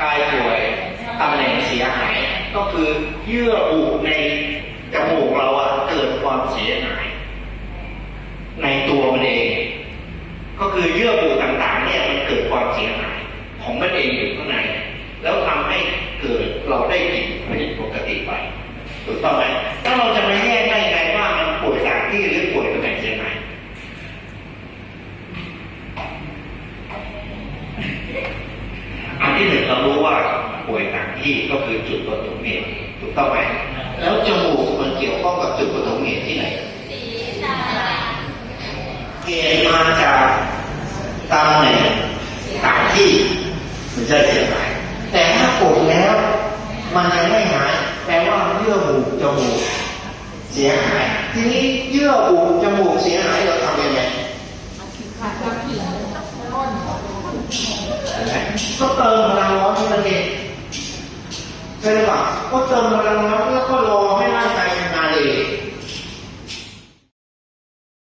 กายป่วยตำแหน่งเสียหาย ก็คือเยื่อบุในจมูกเราอะเกิดความเสียหาย ในตัวมันเอง ก็คือเยื่อบุต่างๆเนี่ยมันเกิดความเสียหาย ของมันเองอยู่ข้างใน แล้วทำให้เกิดเราได้กลิ่นผิดปกติไปถูกต้องไหมถ้าเราจะมาแยกได้ไงว่ามันป่วยต่างที่หรือป่วยตำแหน่งเสียหาย อันที่หนึ่งเรารู้ว่าป่วยต่างที่ก็คือจุดปฐมเหตุถูกต้องไหมแล้วจมูกมันเกี่ยวข้องกับจุดปฐมเหตุที่ไหนเหตุมาจากตำแหน่งต่างที่มันจะเสียหายแต่ถ้ากดแล้ว มันยังไม่หายแปลว่าเยื่อบุจมูกเสียหาย ทีนี้เยื่อบุจมูกเสียหายเราทำยังไงข เด็กใช่หรือเปล่าก็เติมพลังแล้วก็รอให้ร่างกายทำงานเอง